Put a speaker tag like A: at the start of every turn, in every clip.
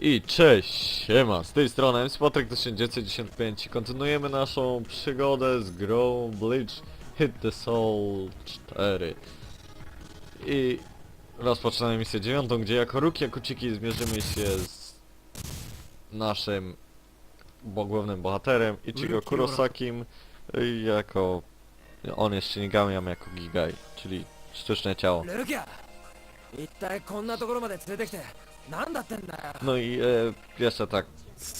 A: I cześć, siema, z tej strony Spotrek 1995 Kontynuujemy naszą przygodę z grą Bleach Hit the Soul 4 I rozpoczynamy misję dziewiątą, gdzie jako Ruki Kuciki zmierzymy się z naszym bo głównym bohaterem Ichigo Kurosakim i jako on jest Shinigami, a my jako Gigai, czyli sztuczne ciało.
B: ルキア一体こんなところまで連れてきて 何だってんだよ
A: No i e, jeszcze tak,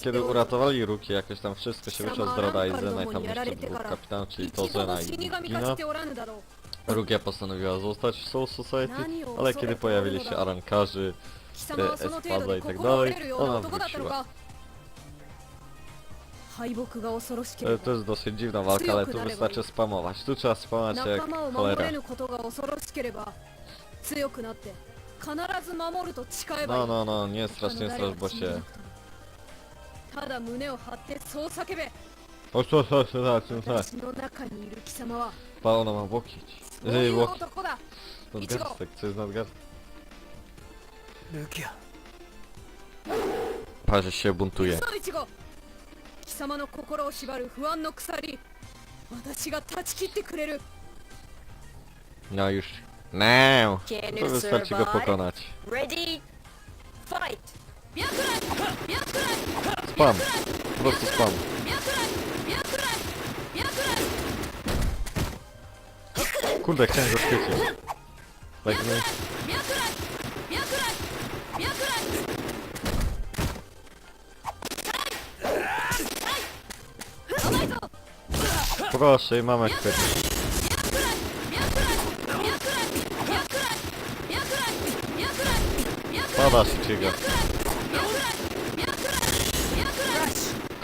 A: kiedy uratowali Ruki, jakoś tam wszystko się wyszło z Droda i Zena i tam jeszcze dwóch kapitanów, czyli to
C: 一度
A: Zena
C: も
A: i
C: 死神
A: Gina.
C: 化しておらぬだろう
A: Rukia postanowiła zostać w Soul Society, ale kiedy pojawili się arankarzy,
C: 貴様はその程度
A: Espada
C: に
A: i tak
C: 心折
A: dalej,
C: れるような
A: ona
C: 男だったの
A: wróciła.
C: か敗北が恐ろしけ
A: E,
C: れ
A: To
C: ば
A: jest dosyć dziwna walka, ale tu wystarczy spamować. Tu trzeba spamować
C: 仲
A: jak
C: 間を守
A: cholera.
C: れぬことが恐ろしければ強くなって 必ず守ると誓えばな
A: あ
C: な
A: あ
C: な
A: あ、
C: ニエスラ
A: シ
C: ンスラただ胸を張ってそう叫べ。
A: おしおしおしお
C: しおしおしの中にいる貴様は。
A: バオナマ
C: ボキチ
A: そ
C: う
A: い
C: 男だ。
A: イチゴそ
B: う。ジシ
A: ェブン
C: トイチ貴様の心を縛る不安の鎖。私が断ち切ってくれる。
A: なあよ
D: Now.
A: To wystarczy go pokonać.
D: Ready? Fight!
A: Spam. Po prostu spam. Kurde, chciałem tak, no.
C: go chwycić. Tak.
A: Proszę, i mamy chwycić.
C: Dawaszcie go.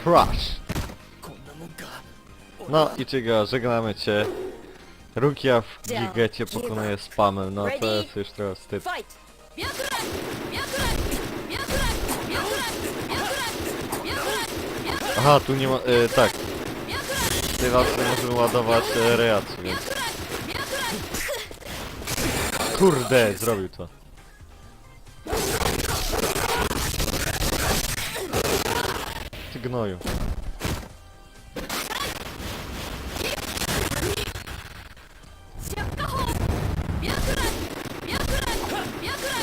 A: Crash! No i Chiga, żegnamy cię. Rukia w gigecie pokonuje spamem, no to jest już trochę wstyd. Aha, tu nie ma... E, tak. Ty was możemy ładować y, e, reac, więc... Kurde, zrobił to. gnoju.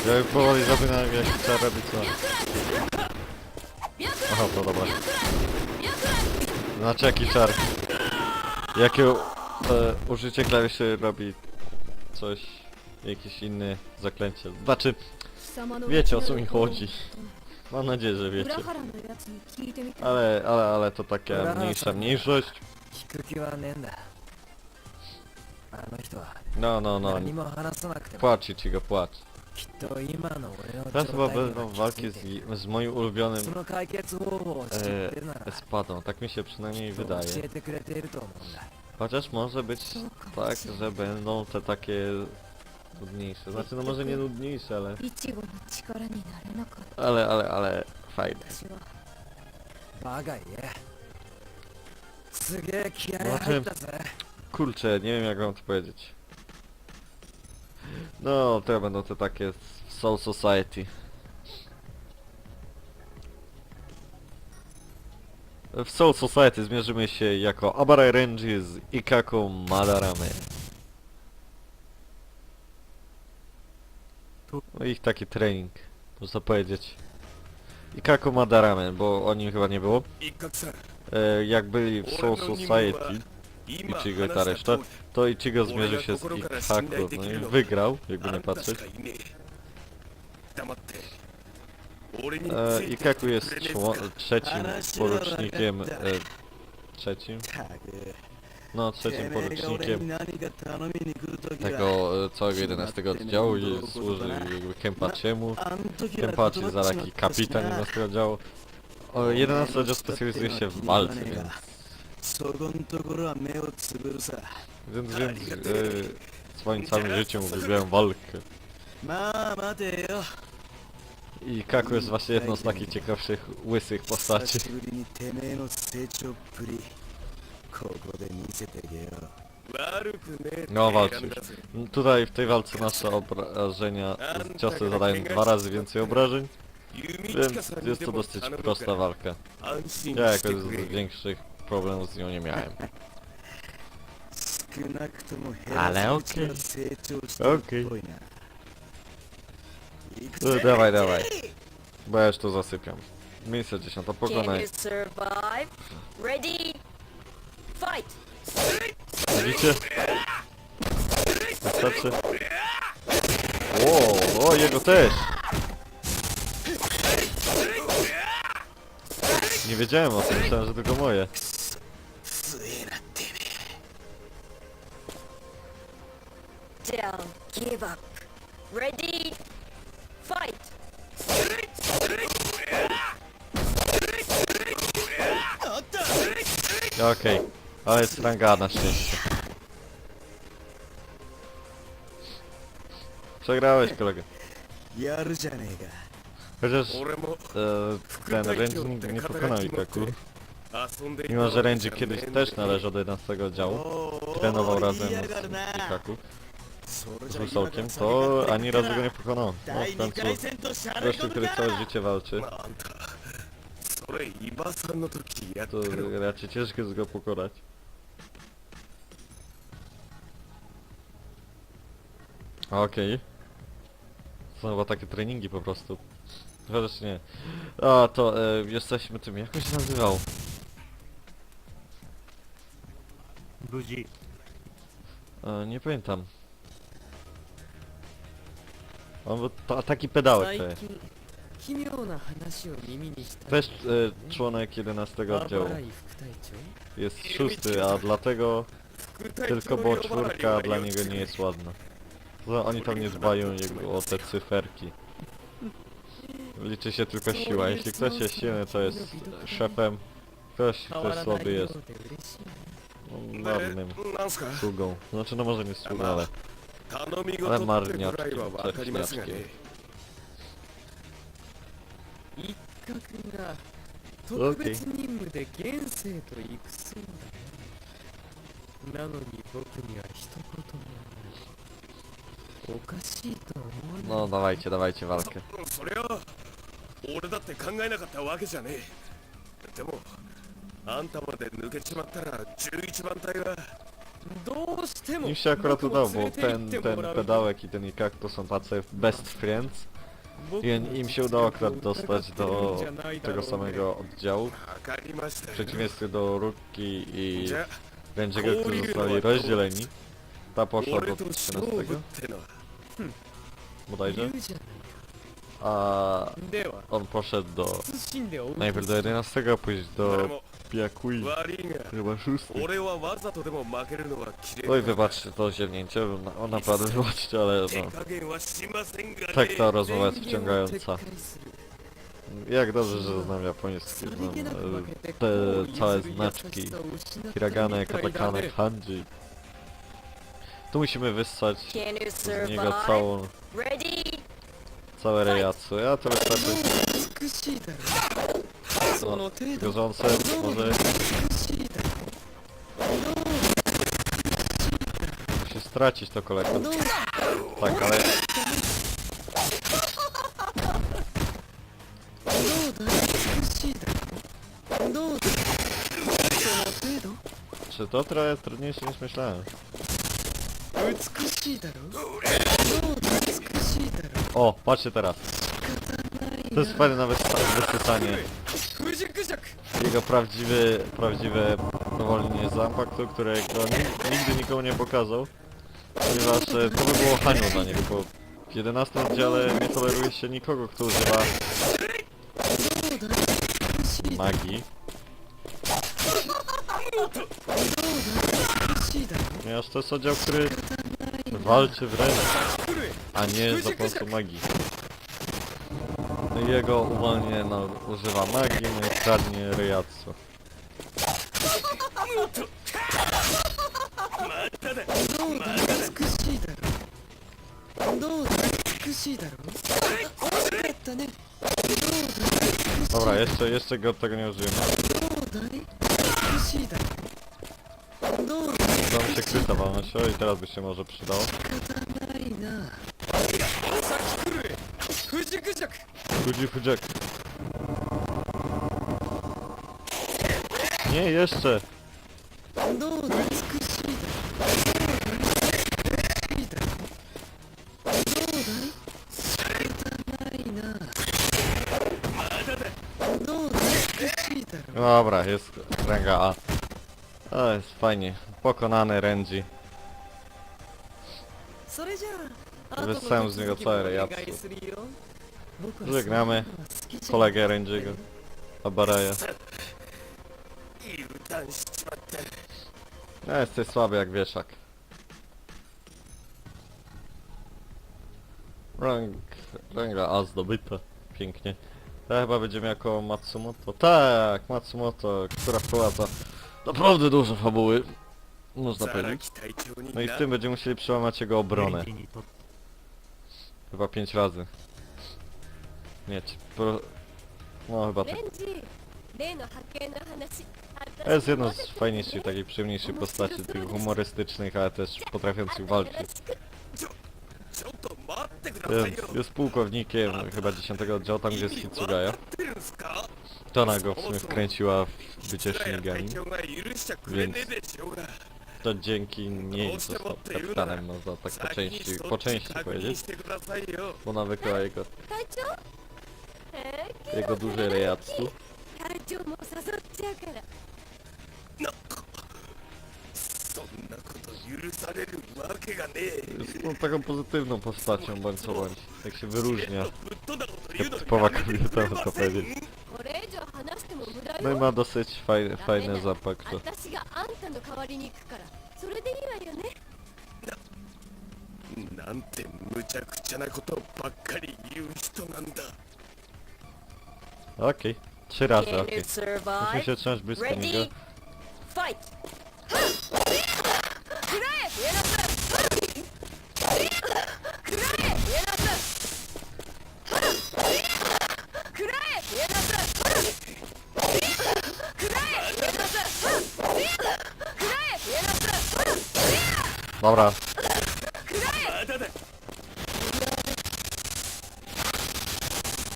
A: Ja powoli zaczynam jak trzeba robić co. Aha, to dobra. Znaczy jaki czar. Jakie e, użycie klawiszy robi coś, jakiś inny zaklęcie. Znaczy, wiecie o co mi chodzi. Mam nadzieję, że
C: 裏
A: wiecie.
C: 腹のやつに聞いてみた
A: Ale, ale, ale to taka mniejsza mniejszość.
B: 聞く気はねえんだあの人は
A: No, no, no.
B: 何も話さなくても
A: Płacz ci go, płacz.
B: きっと今の俺の
A: Teraz chyba
B: 状態に
A: będą
B: は
A: walki
B: 気づいて
A: z, z moim ulubionym
B: その解決方法を知ってるなら
A: e, espadą. Tak mi się przynajmniej
B: きっと
A: wydaje.
B: 教えてくれていると思うんだ
A: Chociaż może być tak, że będą te takie nudniejsze. Znaczy, no może nie nudniejsze, ale...
C: イチゴの力になれなかった
A: Ale, ale, ale fajne.
C: 私は
B: バカ言えすげえ気合入ったぜ
A: Kurczę, nie wiem jak wam to powiedzieć. No, to będą te takie z Soul Society. W Soul Society zmierzymy się jako Abarai Renji z Ikaku Madarame. No ich taki trening, można powiedzieć. I Kaku Madarame, bo o nim chyba nie było. E, jak byli w Soul Society, Ichigo i ta reszta, to Ichigo zmierzył się z Ikaku, no i wygrał, jakby nie patrzeć. E, Ikaku jest trzecim porucznikiem, e, trzecim,
E: tak, e.
A: No, trzecim porucznikiem tego e, całego 11 oddziału i służy jakby
E: Kempaciemu. Kempaci jest
A: taki kapitan 11 oddziału. 11 oddział specjalizuje się w walce, więc... Więc, więc e, swoim całym życiem uwielbiałem walkę. I Kaku jest właśnie jedną z takich ciekawszych, łysych postaci.
E: ここで見せてけよ
F: 悪くねえって
A: No
F: 選ん
A: walczysz.
F: だぜ
A: Tutaj w tej walce nasze obrażenia, ciosy zadają dwa razy więcej obrażeń.
F: 弓近
A: Więc
F: さんに
A: jest
F: で
A: to
F: も
A: dosyć
F: 頼む
A: prosta
F: から
A: walka.
F: 安心
A: Ja
F: して
A: jakoś
F: くれ
A: większych problemów z nią nie miałem.
E: 少なくとも減
A: あれ
E: らすうち
A: OK
E: は成長してるっぽいな行く
A: No,
E: ぜ
A: dawaj, dawaj. Bo ja już to zasypiam. Misja 10,
D: Can
A: pokonaj.
D: you survive? Ready?
A: Widzicie? Wystarczy. Wow, o jego też! Nie wiedziałem o tym, myślałem, że tylko moje.
D: Down, give. Ready, fight!
A: Okej. Okay. ale jest ranga na szczęście. Przegrałeś kolegę.
E: えやるじゃねえか
A: Chociaż
F: 俺も
A: e, ten Renji nigdy nie pokonał Ikaku.
F: 遊んでいた
A: Mimo, że
F: わけ
A: Renji
F: じゃねえ
A: kiedyś
F: んだ
A: też należy do 11 oddziału,
E: おー
A: trenował razem
E: 言いやがる
A: z
E: な
A: Ikaku,
E: そ
A: z
E: れじゃ今から
A: Rusolkiem,
E: 先
A: to
E: が
A: ani razu go nie pokonał. No w
E: 第2
A: końcu
E: 回戦とシャレ
A: gościu,
E: コ
A: który
E: か
A: całe życie walczy,
F: まああんた それ伊庭さんの時やった
A: to
F: ろ
A: raczej ciężko jest go pokonać. Okej. Są chyba takie treningi po prostu. Chociaż nie. A to e, jesteśmy tym, jak on się nazywał?
G: 無事
A: E, nie pamiętam. On był ta, taki pedałek to
B: 最
A: jest.
B: 近 奇妙な話を耳にした
A: Też e, członek 11 oddziału.
B: バライ副隊長
A: Jest szósty, a dlatego
F: 副隊
A: tylko
F: 長
A: bo
F: の呼ばわり
A: czwórka
F: は
A: dla
F: よ
A: niego nie jest ładna. No, oni tam nie dbają jego o te cyferki. Liczy się tylko siła. Jeśli ktoś jest silny, to jest szefem. Ktoś,
B: 変
A: kto
B: わ
A: jest
B: らない
A: słaby,
B: よ
A: jest
B: うで嬉しい
A: no, marnym
F: えなんすか
A: sługą. Znaczy, no może nie sługą, ale
F: 頼み
A: ale
F: 事って
A: marniaczkiem,
F: ぐらいはわかりますがね
A: śmiaczkiem.
B: 一角が特別任務で現世と行くそうだよなのに僕には一言もないおかしいと思わない
A: No dawajcie, dawajcie walkę.
F: そりゃ俺だって考えなかったわけじゃねえでもあんたまで抜けちまったら11番隊は
B: どうしても
A: Im się akurat
B: 僕を
A: udało,
B: 連
A: bo
B: れて行
A: ten,
B: っても
A: ten
B: らう
A: pedałek i ten ikak to są tacy best friends. I im się udało akurat dostać do tego samego oddziału. W przeciwieństwie do Ruki i Będziego, którzy zostali rozdzieleni. Ta poszła do 13.
F: Hmm.
A: Bodajże. A on poszedł do... Najpierw do 11, a później do
F: も
A: Piakui,
F: 悪いが
A: chyba 6.
F: 俺はわざとでも負けるのは綺麗
A: Oj, wybaczcie to ziewnięcie, o naprawdę wybaczcie, ale
F: 手
A: no,
F: 加減はしませんがね
A: tak ta rozmowa jest
B: 宣言を撤
A: wciągająca.
B: 回する
A: Jak dobrze, że znam japoński,
B: さり
A: znam
B: げなく負け
A: e,
B: て
A: te
B: 心を譲る
A: całe
B: 優し
A: znaczki,
B: さを失った
A: hiragane,
B: みたいだ
A: katakane,
B: ね
A: kanji. Tu musimy wyssać
D: Can you
A: z niego
D: survive?
A: całą,
D: Ready?
A: całe rejatsu. Ja to wystarczy
B: 美しいだろ
A: co no no. może... Musisz stracić to
B: kolektor.
A: Tak, ale... Czy to trochę trudniejsze niż myślałem? O, patrzcie teraz. To jest fajne nawet wysysanie tego prawdziwy, prawdziwe powolnienie Zampaktu, które go nigdy nikomu nie pokazał, ponieważ e, to by było hańbą dla niego, bo w 11 oddziale nie toleruje się nikogo, kto używa magii. Ponieważ to jest oddział, który walczy wręcz, a nie za pomocą magii. Jego uwolnienie no, używa magii, no i kradnie
B: Ryjatsu.
A: Dobra, jeszcze, jeszcze go tego nie użyjemy. Dom się kryta walnął no i teraz by się może przydało.
F: Gıcık.
A: Gudzik, gudzik. Nie, jeszcze. Dobra, jest ręga A. To jest fajnie. Pokonany Renji.
B: それじゃあ、
A: あなたの手続きも
B: お願いするよ。
A: Żegnamy kolegę Rangiego. Abaraja. No jesteś słaby jak wieszak. Rang... Ranga A zdobyta. Pięknie. To chyba będziemy jako Matsumoto. Tak, Matsumoto, która wprowadza naprawdę dużo fabuły. Można powiedzieć. No i w tym będziemy musieli przełamać jego obronę. Chyba pięć razy. Nie, ci pro... No chyba tak.
C: レンジ例の派遣の話
A: To jest jedno z fajniejszych, takich przyjemniejszych postaci, tych humorystycznych, ale też potrafiących walczyć.
F: ちょちょっと待ってくださいよ
A: Jest, jest pułkownikiem chyba 10 oddziału, tam gdzie jest
F: 意味
A: Hitsugaya.
F: わかってるんすか
A: To ona go w sumie wkręciła w bycie
F: 隊
A: Shinigami.
F: 長が許しちゃくれねえでしょうが
A: To dzięki niej został kapitanem, można tak po
F: 先に
A: części,
F: そ
A: po
F: っち
A: części
F: 確認
A: powiedzieć.
F: してくださいよ
A: Bo ona wykryła jego,
C: 隊長えー
A: jego duże
F: rejactwo.
A: Jest no, taką pozytywną postacią, bądź co bądź. Jak się wyróżnia.
F: Jak
A: typowa kobieta,
F: no
A: można powiedzieć. No i ma dosyć fajny, fajny zapach. To. Okej. Trzy razy, okej.
D: Can you
A: Musimy
D: survive?
A: się trzymać blisko niego.
D: Fight!
C: Nie na krew! Krew! Nie na krew! Krew! Nie na krew! Krew! Nie na krew! Krew! Nie na krew!
A: Dobra.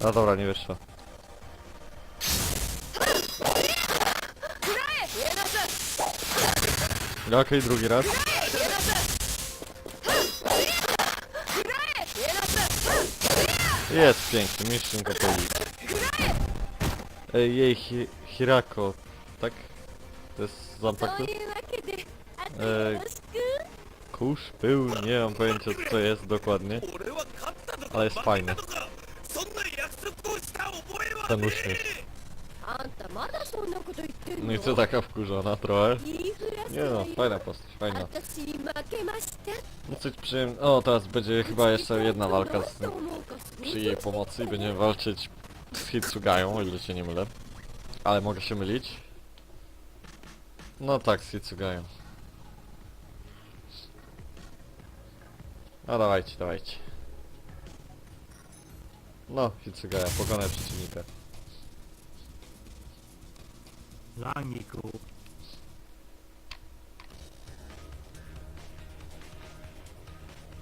A: No dobra, nie wyszło. No okej, drugi raz.
C: エナスくらえエナス
A: Jest piękny, mistrzem kapeli. Ej, jej hi Hirako, tak? To jest
C: そ
A: zampaktu?
C: ういうわけであと
A: えー
C: よろしく
A: Kurz, pył, nie mam pojęcia co to jest dokładnie.
F: 俺は勝ったのか
A: Ale jest
F: 負
A: fajne.
F: けたのかそんな約束をした覚えは
A: Ten
F: ね
A: uśmiech.
C: あんたまだそんなこと言ってるの
A: No i co taka wkurzona trochę?
C: 言いふらせ
A: Nie no,
C: ないよ
A: fajna postać, fajna.
C: 私負けました
A: No coś przyjemne. O, teraz będzie chyba jeszcze jedna walka z, przy jej pomocy i będziemy walczyć z Hitsugają, o ile się nie mylę. Ale mogę się mylić? No tak, z Hitsugają. No dawajcie, dawajcie. No, Hitsugaya, pokonaj przeciwnika.
G: ラ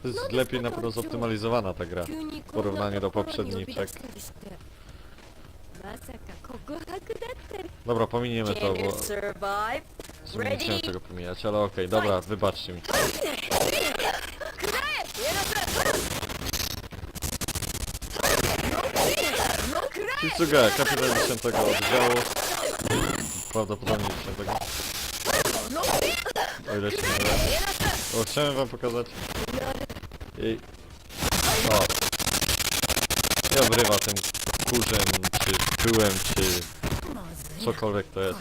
A: To jest lepiej na pewno zoptymalizowana ta gra w porównaniu do poprzedniczek. Dobra, pominiemy to, bo nie chciałem tego pomijać, ale okej, dobra, wybaczcie mi. Kitsuga, kapitan 10 oddziału. Prawdopodobnie 10. O ile się nie mylę. O, chciałem wam pokazać. I... O. I obrywa tym kurzem, czy pyłem, czy cokolwiek to jest.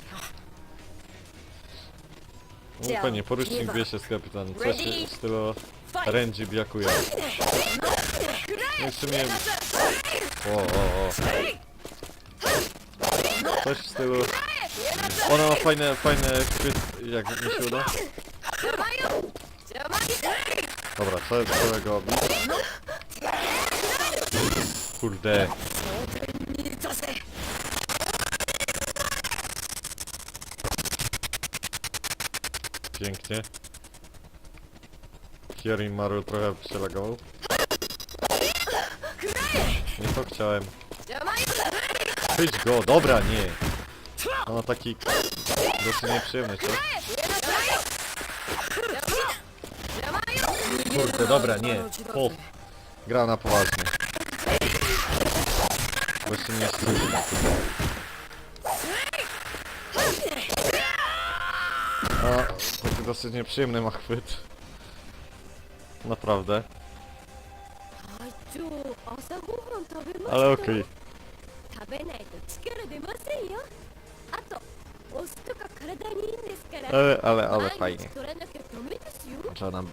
A: No pewnie, porucznik wie się z kapitanem. Coś w stylu! Renji Byakuya. No i w sumie... O, o, o. Coś w stylu... Ona ma fajne, fajne chwyt, jak mi się uda. Dobra, co jest całego obić? Kurde. Pięknie. Hierin Marul trochę przelagował. Nie to chciałem. Chyć go, dobra, nie. On taki dosyć nieprzyjemny, co? Kurde, dobra, nie. Pop. Gra na poważnie. Bo się mnie struży. No, taki dosyć nieprzyjemny ma chwyt. Naprawdę. Ale okej.
C: Okay. お酢とか体にいいんですから
A: Ale, ale, ale
C: 毎日
A: fajnie.
C: 取らなきゃダメですよ
A: Trzeba nam...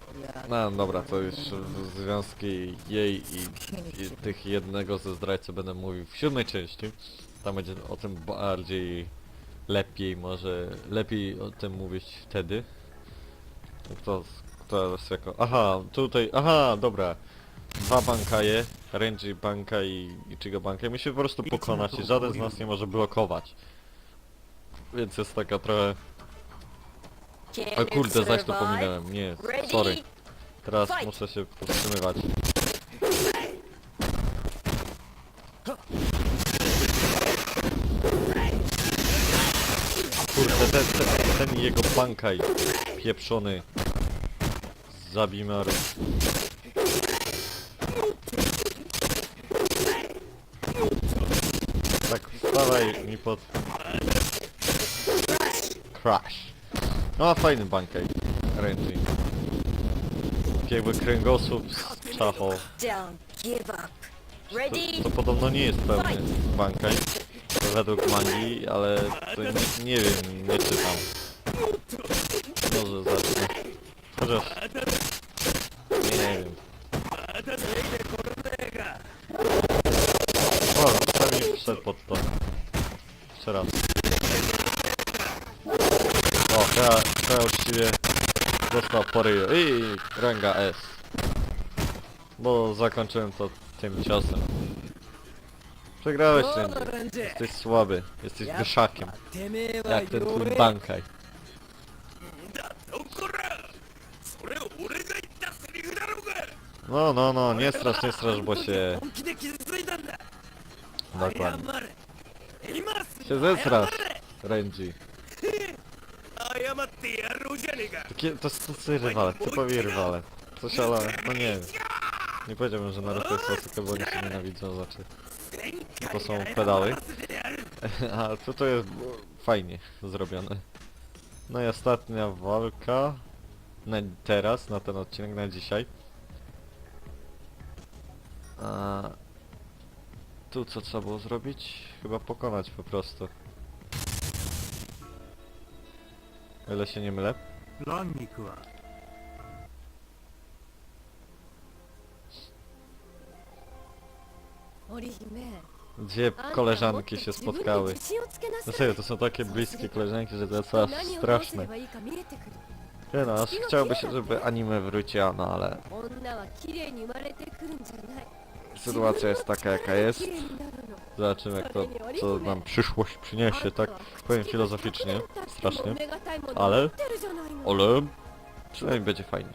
A: No dobra, to już w- związki jej i, i tych jednego ze zdrajców będę mówił w siódmej części. Tam będzie o tym bardziej lepiej, może lepiej o tym mówić wtedy. Kto, kto jest jako... Aha, tutaj, aha, dobra. Dwa bankaje, Renji banka i Ichigo banka i musimy po prostu pokonać i żaden z nas nie może blokować. Więc jest taka trochę... O kurde, zaś to pominąłem, nie, sorry. Teraz muszę się powstrzymywać. Kurde, ten, ten, ten jego bankaj pieprzony Zabimer. Tak, wstawaj mi pod... Crash. No, fajny bankaj. Renji. Jakby kręgosłup z czachą.
D: Down. Give up.
A: To, to podobno nie jest pełny bankaj. Według mangi, ale to nie, nie wiem, nie czytam. Może zacznę. Chociaż... Nie wiem. O, prawie wszedł pod to. Jeszcze raz. O, ja, ja uczciwie dostał poryje. I ranga S. Bo zakończyłem to tym ciosem. Przegrałeś ten. Jesteś słaby. Jesteś wyszakiem. Jak ten twój bankaj. No, no, no, nie strasz, nie strasz, bo się... Dokładnie. Się zesrasz, Renji.
F: Mattia Ruzieniga.
A: Takie, to są sobie rywale, typowi rywale. Coś ale, no nie wiem. Nie powiedziałbym, że na refleksję tylko oni się nienawidzą znaczy. To są pedały. A to to jest fajnie zrobione. No i ostatnia walka. Na, teraz, na ten odcinek, na dzisiaj. A, tu co trzeba było zrobić? Chyba pokonać po prostu. O ile się nie mylę.
G: ランニクは
C: 織姫
A: Dwie
C: あんた
A: koleżanki
C: もっ
A: się
C: と自分に
A: spotkały.
C: 自信をつけなさ
A: No
C: い
A: serio, to są takie bliskie koleżanki, że to jest aż
C: 何をどうすれ
A: straszne.
C: ばいいか見えてくる
A: Nie no, aż chciałoby się, żeby anime wróciło, no ale
C: 女は綺麗に生まれてくるんじゃない
A: sytuacja jest taka jaka jest. Zobaczymy jak to, co nam przyszłość przyniesie, tak powiem filozoficznie, strasznie, ale, ale, przynajmniej będzie fajnie.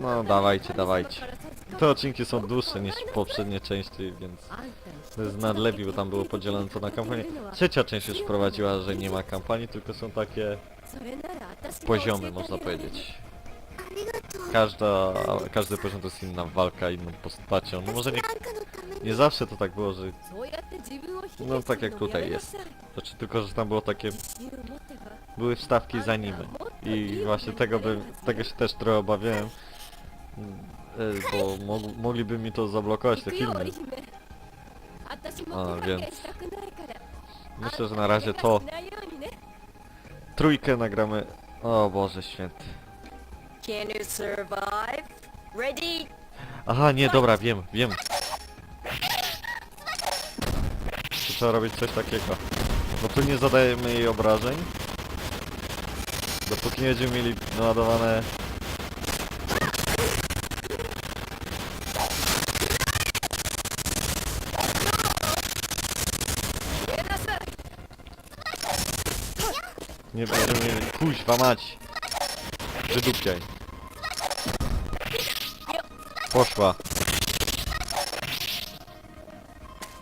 A: No dawajcie, dawajcie. Te odcinki są dłuższe niż poprzednie części, więc to jest nadlepi, bo tam było podzielone to na kampanię. Trzecia część już wprowadziła, że nie ma kampanii, tylko są takie poziomy, można powiedzieć. Każda, każdy poziom to jest inna walka, inną postacią. No może nie, nie zawsze to tak było, że... No tak jak tutaj jest. Znaczy tylko, że tam było takie... Były wstawki z anime. I właśnie tego by, tego się też trochę obawiałem. Mm, e, Bo mog, mogliby mi to zablokować te filmy. A, więc... Myślę, że na razie to trójkę nagramy. O Boże święty.
D: Can you survive? Ready?
A: Aha, nie, dobra, wiem, wiem. Trzeba robić coś takiego. Bo tu nie zadajemy jej obrażeń. Dopóki nie będziemy mieli naładowane... Nie będziemy mieli... Kuźwa mać! Wydupciaj. Poszła.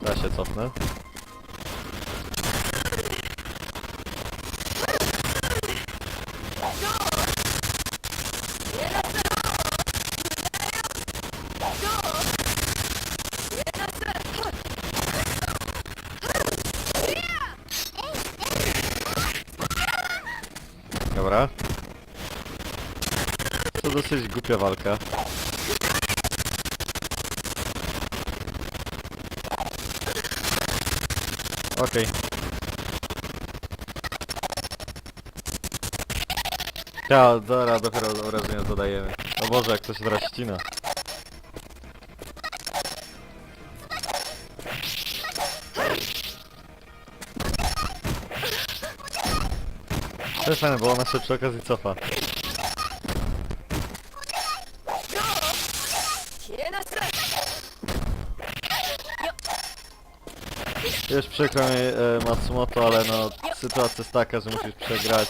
A: Ja się cofnę. Dobra. To dosyć głupia walka. Okej. Ja, dobra, dopiero wrażenie dodajemy. O Boże, jak to się teraz ścina. Fajne, bo ona się przy okazji cofa. Już przykro mi e, Matsumoto, ale no sytuacja jest taka, że musisz przegrać.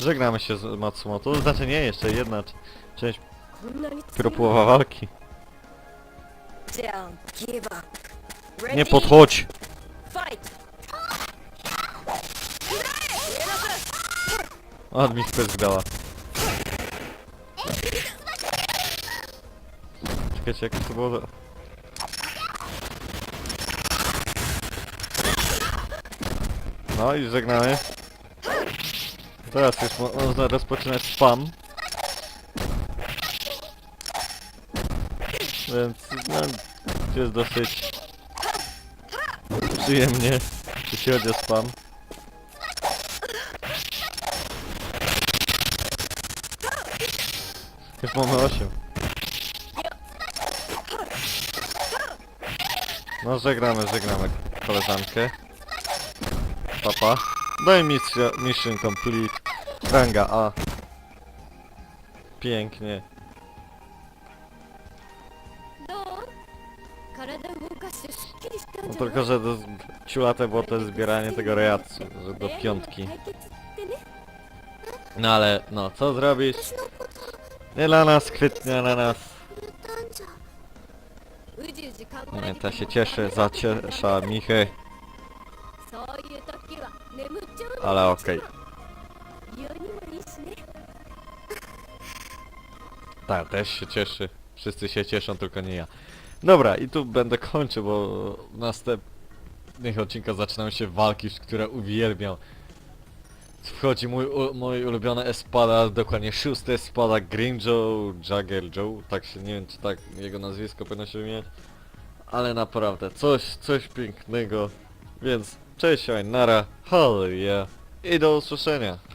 A: Żegnamy się z Matsumoto, znaczy nie, jeszcze jedna c- część,
D: こんなに
A: dopiero
D: 強い
A: połowa walki.
D: Don't give up. Ready,
A: Nie podchodź! O, mi się zgrała. Czekajcie, jak to było... No i żegnamy. Teraz już mo można rozpoczynać spam. Więc no, jest dosyć przyjemnie, jeśli chodzi o spam. Już mamy 8. No żegnamy, żegnamy koleżankę. Papa. Daj misja, mission mission complete. Ranga A. Pięknie. No,
C: no
A: tylko, że to z- ciulate było to zbieranie tego rejatsu, że do piątki. No ale, no, co zrobisz? Nie na nas, kwietnia na nas.
C: Nie,
A: ta się cieszy, zaciesza Michy. Ale okej. Ta też się cieszy. Wszyscy się cieszą, tylko nie ja. Dobra, i tu będę kończył, bo w następnych odcinkach zaczynają się walki, które uwielbiam. Wchodzi mój, u, mój ulubiony espada, dokładnie szósty espada, Green Joe, Jagger Joe, tak się, nie wiem czy tak jego nazwisko powinno się mieć. Ale naprawdę, coś, coś pięknego. Więc, cześć, nara, hallelujah i do usłyszenia.